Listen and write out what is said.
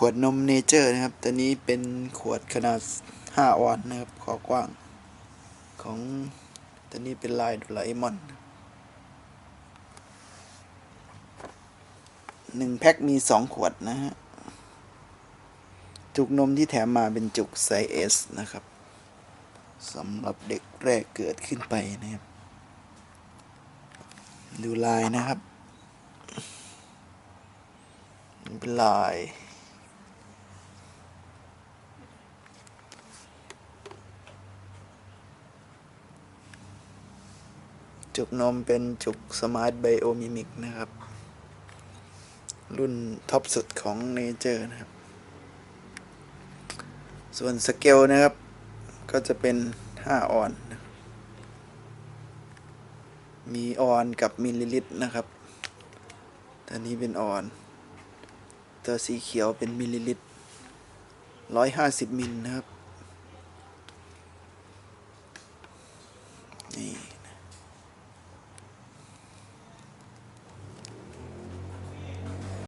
ขวดนมเนเจอร์นะครับ ตัวนี้เป็นขวดขนาด 5 ออนซ์นะครับ ขอกว้าง ของตัวนี้เป็นลายโดราเอมอนหนึ่งแพ็คมี 2 ขวดนะฮะ จุกนมที่แถมมาเป็นจุกไซส์ S นะครับสำหรับเด็กแรกเกิดขึ้นไปนะครับ ดูลายนะครับ เป็นลาย จุกนมเป็นจุกสมาร์ทไบโอมิมิกนะครับ รุ่นท็อปสุดของเนเจอร์นะครับ ส่วนสเกลนะครับ ก็จะเป็น 5 ออน มีออนกับมิลลิลิตรนะครับตัวนี้เป็นออน ตัวสีเขียวเป็นมิลลิลิตร 150 มิลนะครับ นี่